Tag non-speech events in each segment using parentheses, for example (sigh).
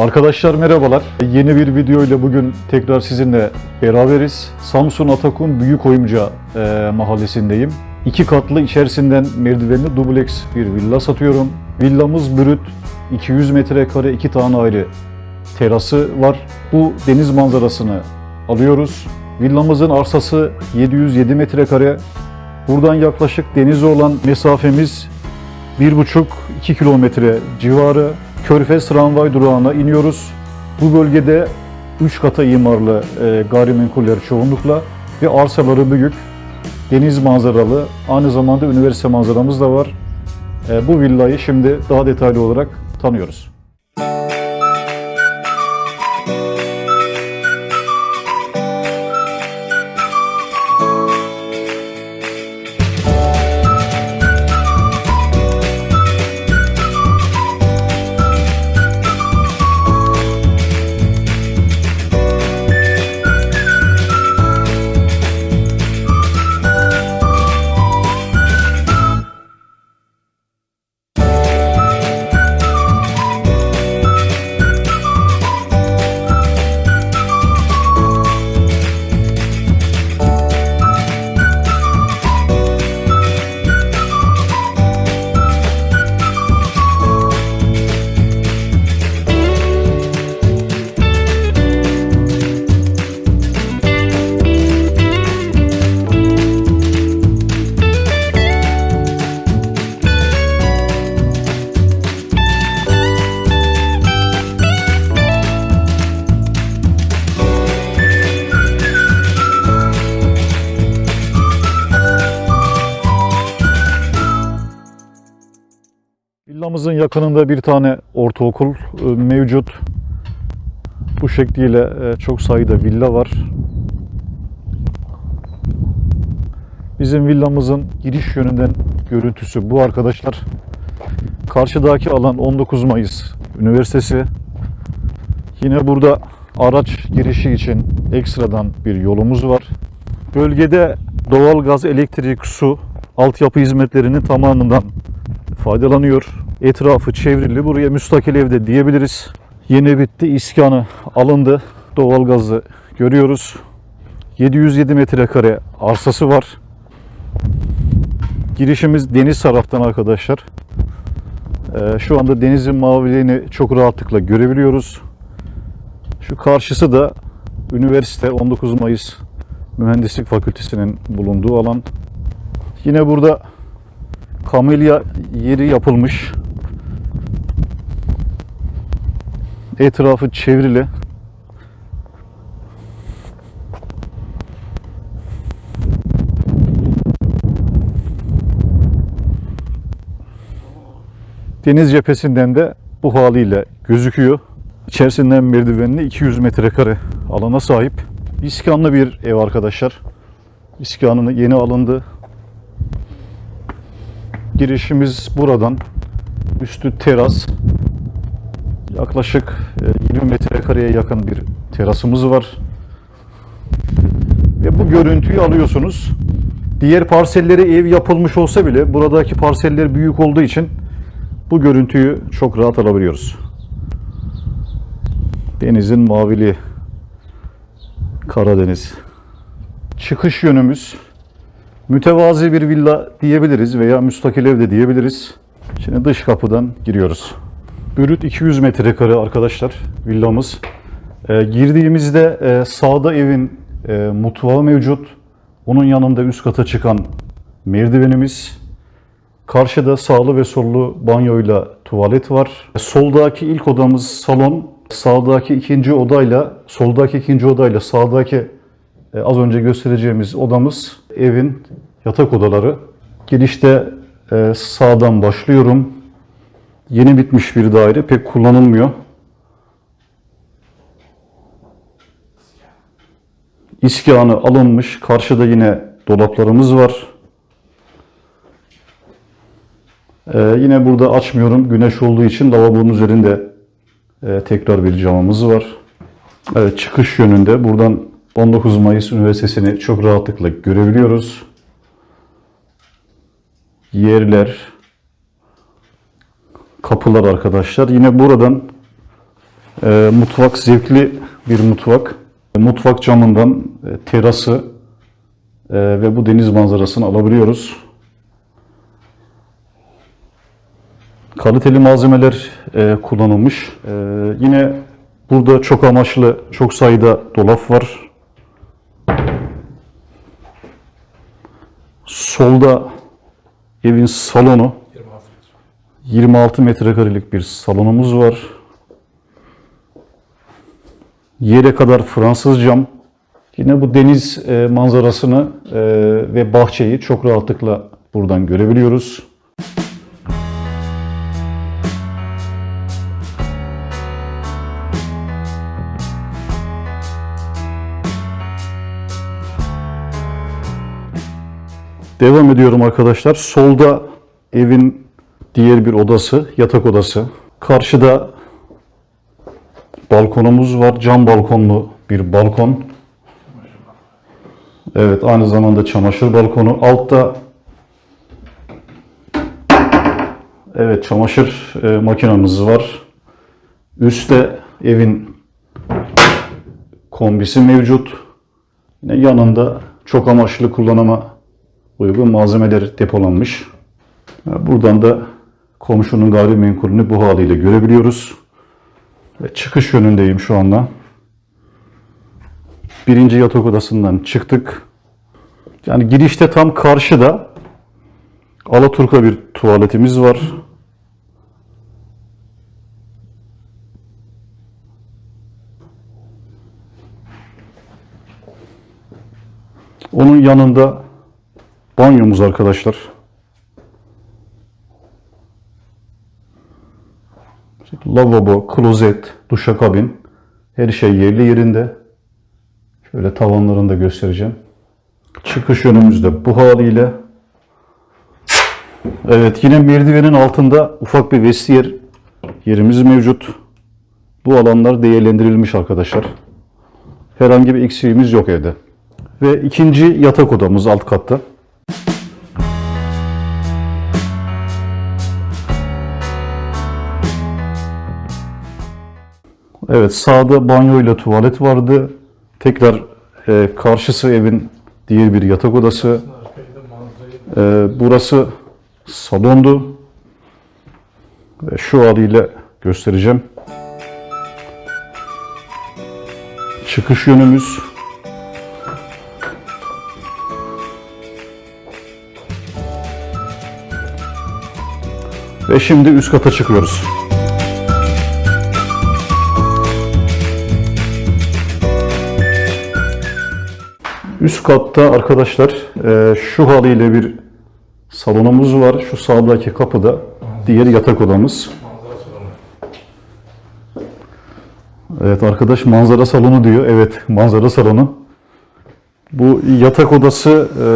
Arkadaşlar merhabalar. Yeni bir video ile bugün tekrar sizinle beraberiz. Samsun Atakum Büyükoyunca e, mahallesindeyim. İki katlı içerisinden merdivenli dubleks bir villa satıyorum. Villamız brüt 200 metrekare iki tane ayrı terası var. Bu deniz manzarasını alıyoruz. Villamızın arsası 707 metrekare. Buradan yaklaşık denize olan mesafemiz 1,5-2 kilometre civarı Körfez tramvay durağına iniyoruz. Bu bölgede 3 kata imarlı e, gayrimenkuller çoğunlukla ve arsaları büyük, deniz manzaralı, aynı zamanda üniversite manzaramız da var. E, bu villayı şimdi daha detaylı olarak tanıyoruz. Villamızın yakınında bir tane ortaokul e, mevcut. Bu şekliyle e, çok sayıda villa var. Bizim villamızın giriş yönünden görüntüsü bu arkadaşlar. Karşıdaki alan 19 Mayıs Üniversitesi. Yine burada araç girişi için ekstradan bir yolumuz var. Bölgede doğal gaz, elektrik, su, altyapı hizmetlerinin tamamından faydalanıyor. Etrafı çevrili. Buraya müstakil evde diyebiliriz. Yeni bitti. iskanı alındı. Doğalgazı görüyoruz. 707 metrekare arsası var. Girişimiz deniz taraftan arkadaşlar. Ee, şu anda denizin maviliğini çok rahatlıkla görebiliyoruz. Şu karşısı da üniversite 19 Mayıs Mühendislik Fakültesi'nin bulunduğu alan. Yine burada kamelya yeri yapılmış. Etrafı çevrili. Deniz cephesinden de bu haliyle gözüküyor. İçerisinden merdivenli 200 metrekare alana sahip. İskanlı bir ev arkadaşlar. İskanı yeni alındı. Girişimiz buradan. Üstü teras. Yaklaşık e, 20 metrekareye yakın bir terasımız var. Ve bu görüntüyü alıyorsunuz. Diğer parsellere ev yapılmış olsa bile buradaki parseller büyük olduğu için bu görüntüyü çok rahat alabiliyoruz. Denizin mavili Karadeniz. Çıkış yönümüz mütevazi bir villa diyebiliriz veya müstakil ev de diyebiliriz. Şimdi dış kapıdan giriyoruz. Bürüt 200 metrekare arkadaşlar villamız. Ee, girdiğimizde e, sağda evin e, mutfağı mevcut. Onun yanında üst kata çıkan merdivenimiz. Karşıda sağlı ve sollu banyoyla tuvalet var. Soldaki ilk odamız salon. Sağdaki ikinci odayla, soldaki ikinci odayla sağdaki e, az önce göstereceğimiz odamız evin yatak odaları. Girişte e, sağdan başlıyorum. Yeni bitmiş bir daire pek kullanılmıyor. İskanı alınmış. Karşıda yine dolaplarımız var. Ee, yine burada açmıyorum. Güneş olduğu için lavabonun üzerinde e, tekrar bir camımız var. Evet, çıkış yönünde buradan 19 Mayıs Üniversitesi'ni çok rahatlıkla görebiliyoruz. Yerler, kapılar arkadaşlar. Yine buradan Ee, mutfak zevkli bir mutfak. Mutfak camından e, terası e, ve bu deniz manzarasını alabiliyoruz. Kaliteli malzemeler e, kullanılmış. E, yine burada çok amaçlı, çok sayıda dolap var. Solda evin salonu. 26 metrekarelik bir salonumuz var. Yere kadar Fransız cam. Yine bu deniz e, manzarasını e, ve bahçeyi çok rahatlıkla buradan görebiliyoruz. Devam ediyorum arkadaşlar. Solda evin diğer bir odası, yatak odası. Karşıda balkonumuz var. Cam balkonlu bir balkon. Evet, aynı zamanda çamaşır balkonu. Altta Evet, çamaşır e, makinamız var. Üstte evin kombisi mevcut. Yine yanında çok amaçlı kullanıma uygun malzemeler depolanmış. Buradan da komşunun gayrimenkulünü bu haliyle görebiliyoruz. Ve çıkış yönündeyim şu anda. Birinci yatak odasından çıktık. Yani girişte tam karşıda Alaturka bir tuvaletimiz var. Onun yanında banyomuz arkadaşlar. Lavabo, klozet, duşakabin her şey yerli yerinde. Şöyle tavanlarını da göstereceğim. Çıkış yönümüzde bu haliyle. Evet yine merdivenin altında ufak bir vestiyer yerimiz mevcut. Bu alanlar değerlendirilmiş arkadaşlar. Herhangi bir eksiğimiz yok evde. Ve ikinci yatak odamız alt katta. Evet sağda banyo ile tuvalet vardı. Tekrar e, karşısı evin diğer bir yatak odası. E, burası salondu. Ve şu haliyle göstereceğim. Çıkış yönümüz. Ve şimdi üst kata çıkıyoruz. Üst katta arkadaşlar e, şu haliyle bir salonumuz var. Şu sağdaki kapıda diğer yatak odamız. Evet arkadaş manzara salonu diyor. Evet manzara salonu. Bu yatak odası e,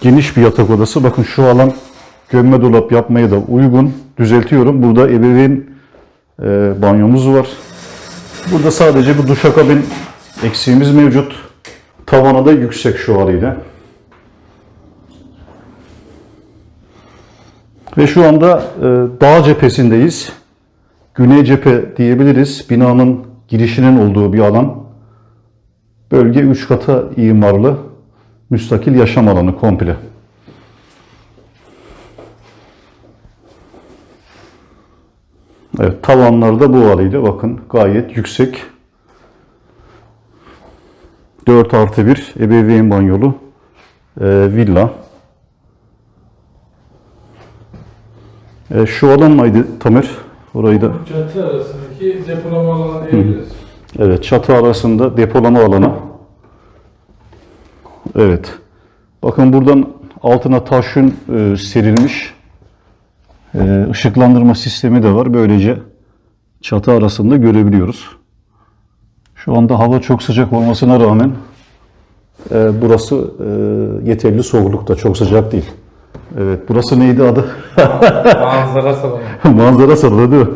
geniş bir yatak odası. Bakın şu alan gömme dolap yapmaya da uygun. Düzeltiyorum. Burada ebeveyn e, banyomuz var. Burada sadece bu duşakabin eksiğimiz mevcut. Tavanı da yüksek şu haliyle. Ve şu anda e, dağ cephesindeyiz. Güney cephe diyebiliriz. Binanın girişinin olduğu bir alan. Bölge 3 kata imarlı. Müstakil yaşam alanı komple. Evet, tavanlar da bu haliyle bakın gayet yüksek. 4 artı 1 ebeveyn banyolu e, villa. E, şu alan mıydı Tamer? Orayı da Çatı arasındaki depolama alanı diyebiliriz. Evet, çatı arasında depolama alanı. Evet. Bakın buradan altına taş yün e, serilmiş. E, ışıklandırma sistemi de var. Böylece çatı arasında görebiliyoruz. Şu anda hava çok sıcak olmasına rağmen e, burası e, yeterli soğuklukta. Çok sıcak değil. Evet, burası neydi adı? Manzara salonu. (laughs) Manzara salonu değil mi?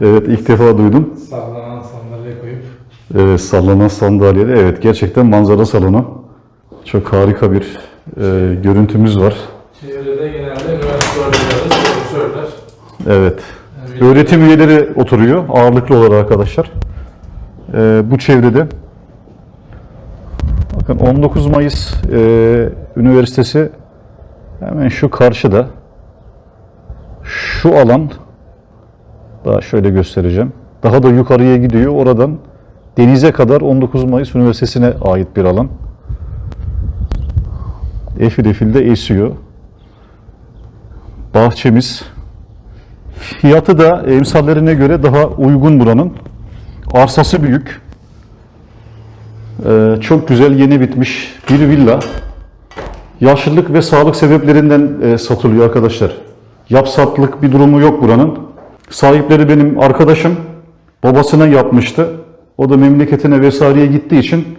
Evet, ilk defa duydum. Sallanan sandalye koyup. Evet, sallanan sandalyeler. Evet, gerçekten manzara salonu. Çok harika bir e, görüntümüz var. Çevrede genelde üniversite öğrencileri, profesörler. Evet, Yani Öğretim üyeleri oturuyor ağırlıklı olarak arkadaşlar. Ee, bu çevrede. Bakın 19 Mayıs e, Üniversitesi hemen şu karşıda. Şu alan daha şöyle göstereceğim. Daha da yukarıya gidiyor. Oradan denize kadar 19 Mayıs Üniversitesi'ne ait bir alan. Efil efil de esiyor. Bahçemiz. Fiyatı da emsallerine göre daha uygun buranın. Arsası büyük. Ee, çok güzel yeni bitmiş bir villa. Yaşlılık ve sağlık sebeplerinden e, satılıyor arkadaşlar. Yapsatlık bir durumu yok buranın. Sahipleri benim arkadaşım. Babasına yapmıştı. O da memleketine vesaireye gittiği için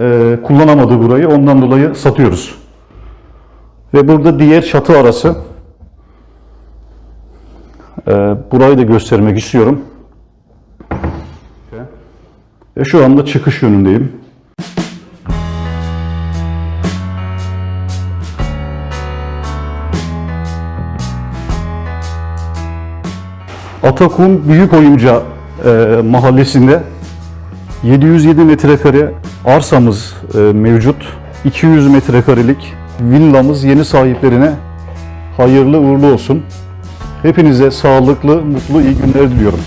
e, kullanamadı burayı. Ondan dolayı satıyoruz. Ve burada diğer çatı arası. E, burayı da göstermek istiyorum. Ve şu anda çıkış yönündeyim. Atakum Büyük Oyunca e, mahallesinde 707 metrekare arsamız e, mevcut. 200 metrekarelik villamız yeni sahiplerine hayırlı uğurlu olsun. Hepinize sağlıklı, mutlu, iyi günler diliyorum.